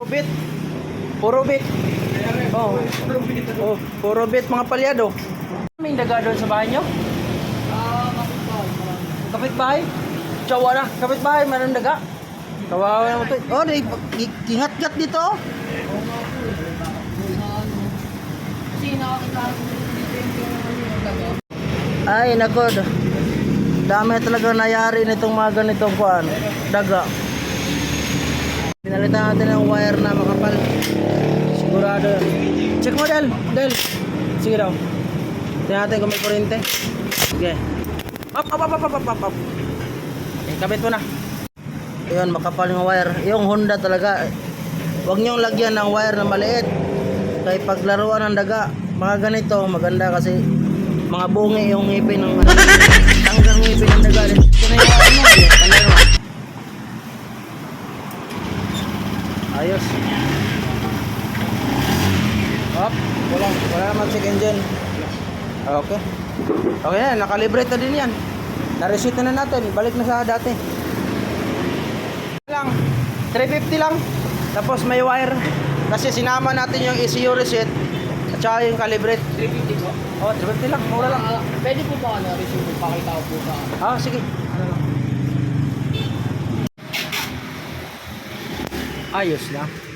Puro bit. Puro bit. Oh. Oh, puro bit mga palyado. May daga doon sa bahay nyo? Kapitbahay? Tsawa na. Kapitbahay, meron daga. Kawawa naman to. Oh, di, i- kingat-gat dito. oh. Ay, nako. Dami talaga nayari nitong mga ganitong kuan. Daga. Pinalitan natin ng wire na makapal. Sigurado. Check mo, Del. Del. Sige daw. Tingnan natin kung may kuryente. Sige. Up, up, up, up, up, up, up. Okay, kabit mo na. Ayun, makapal yung wire. Yung Honda talaga. Huwag niyong lagyan ng wire na maliit. Kaya paglaruan ng daga, mga ganito, maganda kasi mga bungi yung ngipin ng. Tanggang ngipin ng daga. Kinayawan mo. Panay mo. Ayos. Up. Wala, wala naman check engine. Okay. Okay na, nakalibrate na din yan. Na-reset na natin. Balik na sa dati. Lang. 350 lang. Tapos may wire. Kasi sinama natin yung ECU reset at saka yung calibrate. 350 po. Oh, 350 lang. Mura lang. Ah, pwede po ba ano, receive po? Pakita ko po sa Ah, sige. Ano lang. Ayos na.